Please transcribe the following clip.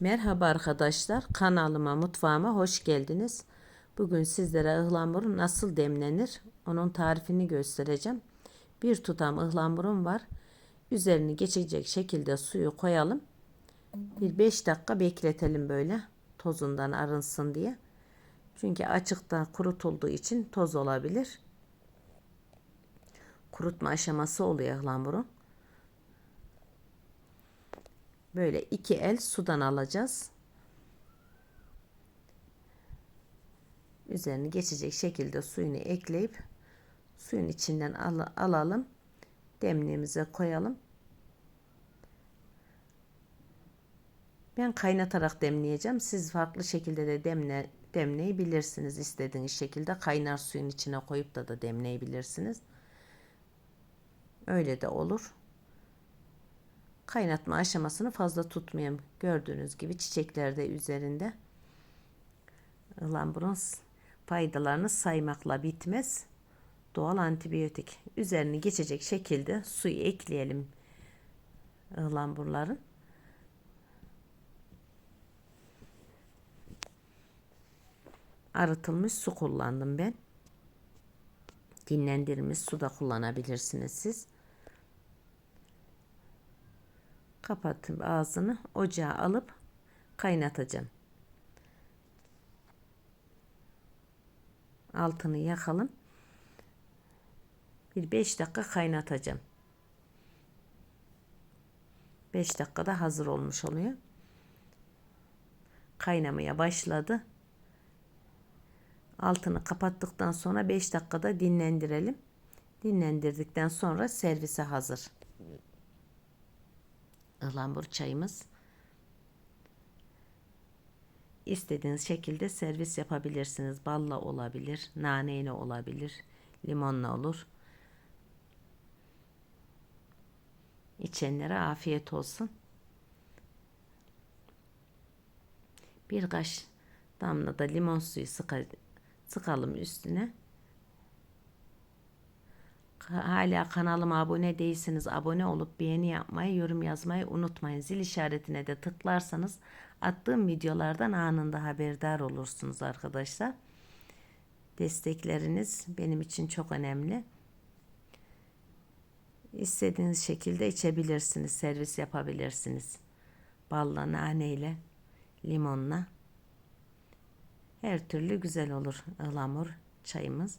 Merhaba arkadaşlar, kanalıma, mutfağıma hoş geldiniz. Bugün sizlere ıhlamur nasıl demlenir, onun tarifini göstereceğim. Bir tutam ıhlamurum var. Üzerini geçecek şekilde suyu koyalım. Bir 5 dakika bekletelim böyle tozundan arınsın diye. Çünkü açıkta kurutulduğu için toz olabilir. Kurutma aşaması oluyor ıhlamurun. Böyle iki el sudan alacağız. Üzerini geçecek şekilde suyunu ekleyip suyun içinden al alalım. Demliğimize koyalım. Ben kaynatarak demleyeceğim. Siz farklı şekilde de demle, demleyebilirsiniz. istediğiniz şekilde kaynar suyun içine koyup da da demleyebilirsiniz. Öyle de olur kaynatma aşamasını fazla tutmayayım. Gördüğünüz gibi çiçekler de üzerinde. Ihlamurun faydalarını saymakla bitmez. Doğal antibiyotik. Üzerini geçecek şekilde suyu ekleyelim ıhlamurların. Arıtılmış su kullandım ben. Dinlendirilmiş su da kullanabilirsiniz siz. Kapatıp ağzını ocağa alıp kaynatacağım. Altını yakalım. Bir 5 dakika kaynatacağım. 5 dakikada hazır olmuş oluyor. Kaynamaya başladı. Altını kapattıktan sonra 5 dakikada dinlendirelim. Dinlendirdikten sonra servise hazır ıhlamur çayımız. İstediğiniz şekilde servis yapabilirsiniz. Balla olabilir, naneyle olabilir, limonla olur. İçenlere afiyet olsun. Bir kaş damla da limon suyu sıkalım üstüne. Hala kanalıma abone değilseniz abone olup beğeni yapmayı, yorum yazmayı unutmayın. Zil işaretine de tıklarsanız attığım videolardan anında haberdar olursunuz arkadaşlar. Destekleriniz benim için çok önemli. İstediğiniz şekilde içebilirsiniz, servis yapabilirsiniz. Balla, naneyle, limonla. Her türlü güzel olur ıhlamur çayımız.